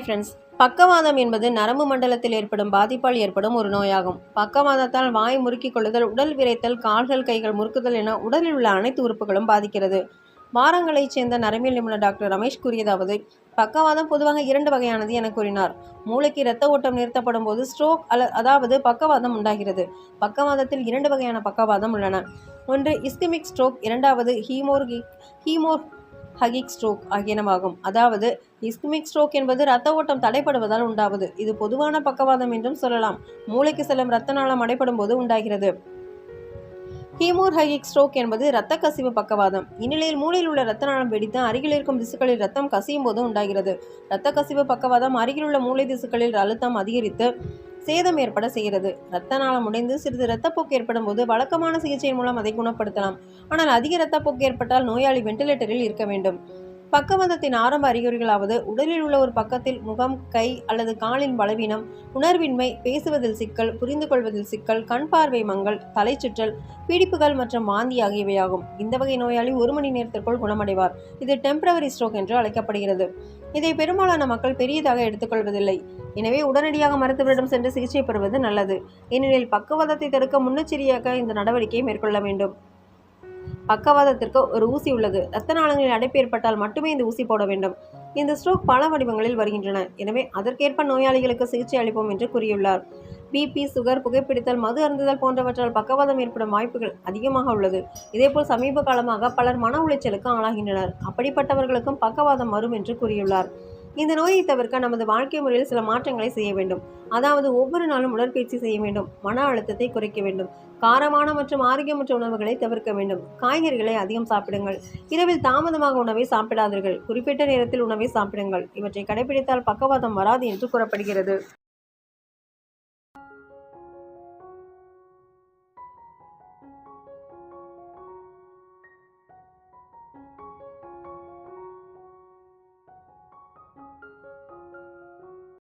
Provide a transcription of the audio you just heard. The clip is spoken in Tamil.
ஃப்ரெண்ட்ஸ் பக்கவாதம் என்பது நரம்பு மண்டலத்தில் ஏற்படும் பாதிப்பால் ஏற்படும் ஒரு நோயாகும். பக்கவாதத்தால் வாய் முறுக்கிக் கொள்ளுதல் உடல் விரைத்தல் கால்கள் கைகள் முறுக்குதல் என உடலில் உள்ள அனைத்து உறுப்புகளும் பாதிக்கிறது. வாரங்களைச் சேர்ந்த நரம்பியல் நிபுணர் டாக்டர் ரமேஷ் கூறியதாவது பக்கவாதம் பொதுவாக இரண்டு வகையானது என கூறினார். மூளைக்கு இரத்த ஓட்டம் நிறுத்தப்படும் போது ஸ்ட்ரோக் அல்ல அதாவது பக்கவாதம் உண்டாகிறது. பக்கவாதத்தில் இரண்டு வகையான பக்கவாதம் உள்ளன. ஒன்று இஸ்கிமிக் ஸ்ட்ரோக் இரண்டாவது ஹீமோர்கிக் ஹீமோர் ஹகிக் ஸ்ட்ரோக் ஆகியனவாகும். அதாவது இஸ்குமிக் ஸ்ட்ரோக் என்பது இரத்த ஓட்டம் தடைப்படுவதால் உண்டாவது. இது பொதுவான பக்கவாதம் என்றும் சொல்லலாம். மூளைக்கு செல்லும் இரத்த நாளம் அடைப்படும் போது உண்டாகிறது ஹீமோர்ஹைகிக் ஸ்ட்ரோக் என்பது இரத்த கசிவு பக்கவாதம். இந்நிலையில் மூளையில் உள்ள இரத்த நாளம் வெடித்து அருகில் இருக்கும் திசுக்களில் ரத்தம் கசியும் போது உண்டாகிறது. இரத்த கசிவு பக்கவாதம் அருகிலுள்ள மூளை திசுக்களில் அழுத்தம் அதிகரித்து சேதம் ஏற்பட செய்கிறது. இரத்த நாளம் உடைந்து சிறிது இரத்தப்போக்கு ஏற்படும் போது வழக்கமான சிகிச்சையின் மூலம் அதை குணப்படுத்தலாம். ஆனால் அதிக இரத்தப்போக்கு ஏற்பட்டால் நோயாளி வெண்டிலேட்டரில் இருக்க வேண்டும். பக்கவாதத்தின் ஆரம்ப அறிகுறிகளாவது உடலில் உள்ள ஒரு பக்கத்தில் முகம் கை அல்லது காலின் பலவீனம் உணர்வின்மை பேசுவதில் சிக்கல் புரிந்து கொள்வதில் சிக்கல் கண் பார்வை மங்கள் தலைச்சுற்றல் பீடிப்புகள் மற்றும் வாந்தி ஆகியவையாகும். இந்த வகை நோயாளி ஒரு மணி நேரத்திற்குள் குணமடைவார். இது டெம்பரவரி ஸ்ட்ரோக் என்று அழைக்கப்படுகிறது. இதை பெரும்பாலான மக்கள் பெரியதாக எடுத்துக்கொள்வதில்லை. எனவே உடனடியாக மருத்துவரிடம் சென்று சிகிச்சை பெறுவது நல்லது. ஏனெனில் பக்கவாதத்தை தடுக்க முன்னெச்சரிக்கையாக இந்த நடவடிக்கையை மேற்கொள்ள வேண்டும். பக்கவாதத்திற்கு ஒரு ஊசி உள்ளது. இரத்த நாளங்களில் அடைப்பு ஏற்பட்டால் மட்டுமே இந்த ஊசி போட வேண்டும். இந்த ஸ்ட்ரோக் பல வடிவங்களில் வருகின்றன. எனவே அதற்கேற்ப நோயாளிகளுக்கு சிகிச்சை அளிப்போம் என்று கூறியுள்ளார். பிபி சுகர் புகைப்பிடித்தல் மது அருந்துதல் போன்றவற்றால் பக்கவாதம் ஏற்படும் வாய்ப்புகள் அதிகமாக உள்ளது. இதேபோல் சமீப காலமாக பலர் மன உளைச்சலுக்கு ஆளாகின்றனர். அப்படிப்பட்டவர்களுக்கும் பக்கவாதம் வரும் என்று கூறியுள்ளார். இந்த நோயை தவிர்க்க நமது வாழ்க்கை முறையில் சில மாற்றங்களை செய்ய வேண்டும். அதாவது ஒவ்வொரு நாளும் உடற்பயிற்சி செய்ய வேண்டும். மன அழுத்தத்தை குறைக்க வேண்டும். காரமான மற்றும் ஆரோக்கியமற்ற உணவுகளை தவிர்க்க வேண்டும். காய்கறிகளை அதிகம் சாப்பிடுங்கள். இரவில் தாமதமாக உணவை சாப்பிடாதீர்கள். குறிப்பிட்ட நேரத்தில் உணவை சாப்பிடுங்கள். இவற்றை கடைபிடித்தால் பக்கவாதம் வராது என்று கூறப்படுகிறது.